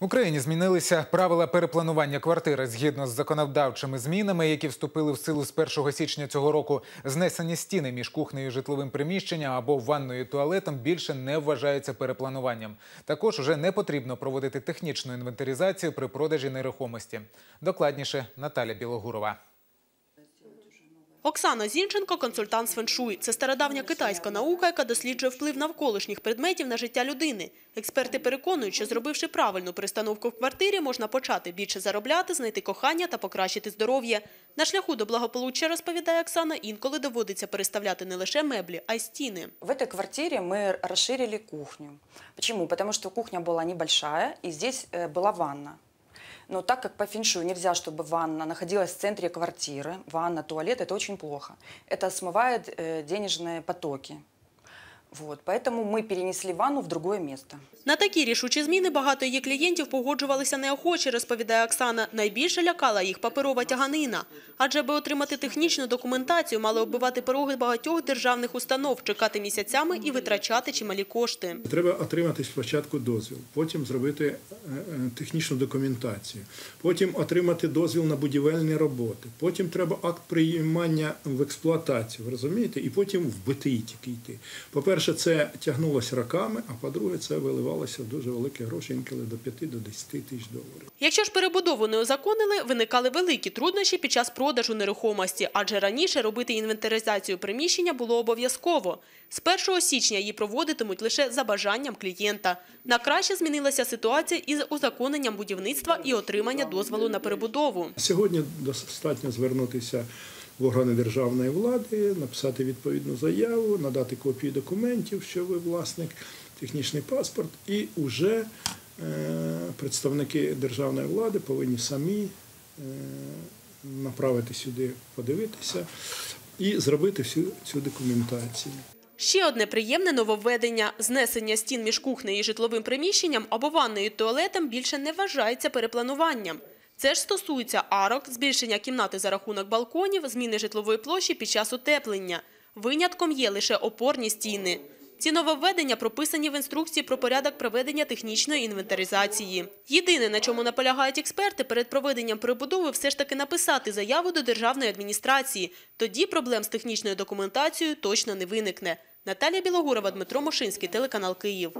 В Україні змінилися правила перепланування квартири згідно з законодавчими змінами, які вступили в силу з 1 січня цього року. Знесені стіни між кухнею і житловим приміщенням або ванною і туалетом більше не вважаються переплануванням. Також уже не потрібно проводити технічну інвентаризацію при продажі нерухомості. Докладніше Наталя Білогурова. Оксана Зінченко – консультант з феншуй. Це стародавня китайська наука, яка досліджує вплив навколишніх предметів на життя людини. Експерти переконують, що зробивши правильну перестановку в квартирі, можна почати більше заробляти, знайти кохання та покращити здоров'я. На шляху до благополуччя, розповідає Оксана, інколи доводиться переставляти не лише меблі, а й стіни. В этой квартире мы расширили кухню. Почему? Потому что кухня была небольшая, и здесь э, была ванна. Но так как по феншую нельзя, чтобы ванна находилась в центре квартиры, ванна, туалет, это очень плохо. Это смывает э, денежные потоки. Вот, поэтому мы перенесли ванну в другое место. На такі рішучі зміни багато її клієнтів погоджувалися неохоче, розповідає Оксана. Найбільше лякала їх паперова тяганина. Адже аби отримати технічну документацію, мали оббивати пороги багатьох державних установ, чекати місяцями і витрачати чималі кошти. Треба отримати спочатку дозвіл, потім зробити е, е, технічну документацію, потім отримати дозвіл на будівельні роботи, потім треба акт приймання в експлуатацію, ви розумієте, і потім в БТІ тільки йти. По-перше, це тягнулося роками, а по-друге, це виливалося в дуже великі гроші, інколи до 5 до 10 тисяч доларів. Якщо ж перебудову не узаконили, виникали великі труднощі під час продажу нерухомості, адже раніше робити інвентаризацію приміщення було обов'язково. З 1 січня її проводитимуть лише за бажанням клієнта. На краще змінилася ситуація із узаконенням будівництва і отримання дозволу на перебудову. Сьогодні достатньо звернутися в органи державної влади, написати відповідну заяву, надати копії документів, що ви власник, технічний паспорт, і вже представники державної влади повинні самі е, направити сюди, подивитися і зробити всю цю документацію. Ще одне приємне нововведення – знесення стін між кухнею і житловим приміщенням або ванною і туалетом більше не вважається переплануванням. Це ж стосується арок, збільшення кімнати за рахунок балконів, зміни житлової площі під час утеплення. Винятком є лише опорні стіни. Ці нововведення прописані в інструкції про порядок проведення технічної інвентаризації. Єдине, на чому наполягають експерти, перед проведенням перебудови все ж таки написати заяву до державної адміністрації. Тоді проблем з технічною документацією точно не виникне. Наталія Білогурова, Дмитро Мошинський, телеканал Київ.